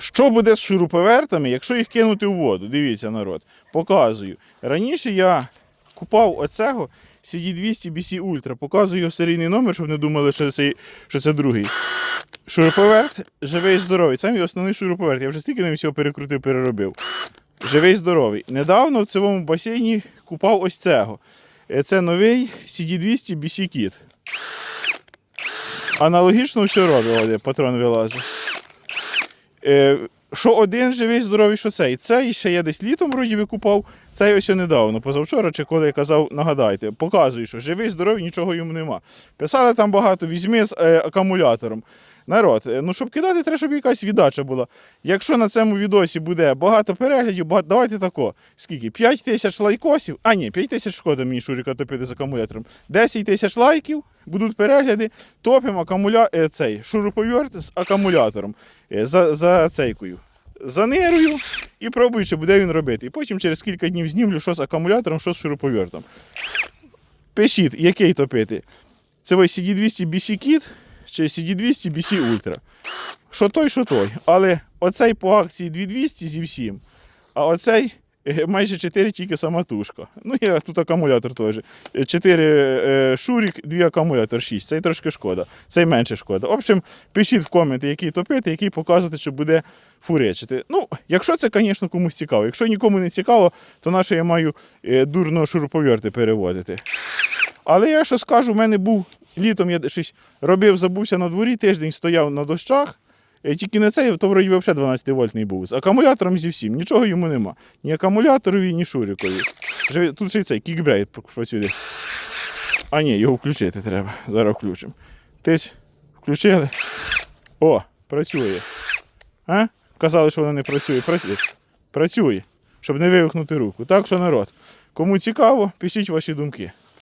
Що буде з шуруповертами, якщо їх кинути у воду? Дивіться, народ. Показую. Раніше я купав оцього CD200 BC Ultra. Показую його серійний номер, щоб не думали, що це, що це другий. Шуруповерт живий і здоровий. Це мій основний шуруповерт. Я вже стільки ним всього перекрутив, переробив. Живий здоровий. Недавно в цьому басейні купав ось цього. Е, Це новий CD200 BC Kit. Аналогічно все робить, патрон вилазить. Е, що один живий, здоровий, що цей. Цей ще я десь літом вроді викупав. цей ось недавно, позавчора, чи коли я казав, нагадайте, показую, що живий, здоровий, нічого йому нема. Писали там багато, візьми з е, акумулятором. Народ, е, ну щоб кидати, треба, щоб якась віддача була. Якщо на цьому відосі буде багато переглядів, багато, давайте тако. Скільки? 5 тисяч лайкосів, а ні, 5 тисяч шкода мені Шуріка топити з акумулятором. 10 тисяч лайків, будуть перегляди, топимо акумуля... е, цей шуруповерт з акумулятором, е, за, за цейкою. Занирую і пробую, чи буде він робити. І потім через кілька днів знімлю, що з акумулятором, що з шуруповертом. Пишіть, який топити. Це ось CD200 BC Kit чи CD200 BC Ultra. Що той, що той. Але оцей по акції 2200 зі всім, а оцей е, майже 4 тільки самотужка. Ну, є тут акумулятор теж. 4 е, шурік, 2 акумулятор 6. Цей трошки шкода, цей менше шкода. В общем, пишіть в коменти, який топити, який показувати, що буде фуречити. Ну, якщо це, звісно, комусь цікаво. Якщо нікому не цікаво, то наше я маю е, дурно шуруповерти переводити. Але я що скажу, в мене був літом я щось робив, забувся на дворі, тиждень стояв на дощах. Е, Тільки не цей, то вроді взагалі 12 вольтний був. З акумулятором зі всім. Нічого йому нема. Ні акумуляторові, ні шурикові. Тут ще й цей кікбрейт працює. А ні, його включити треба. Зараз включимо. Тись, включили. О, працює. А? Казали, що воно не працює. Працює. Працює. Щоб не вивихнути руку. Так що народ. Кому цікаво, пишіть ваші думки.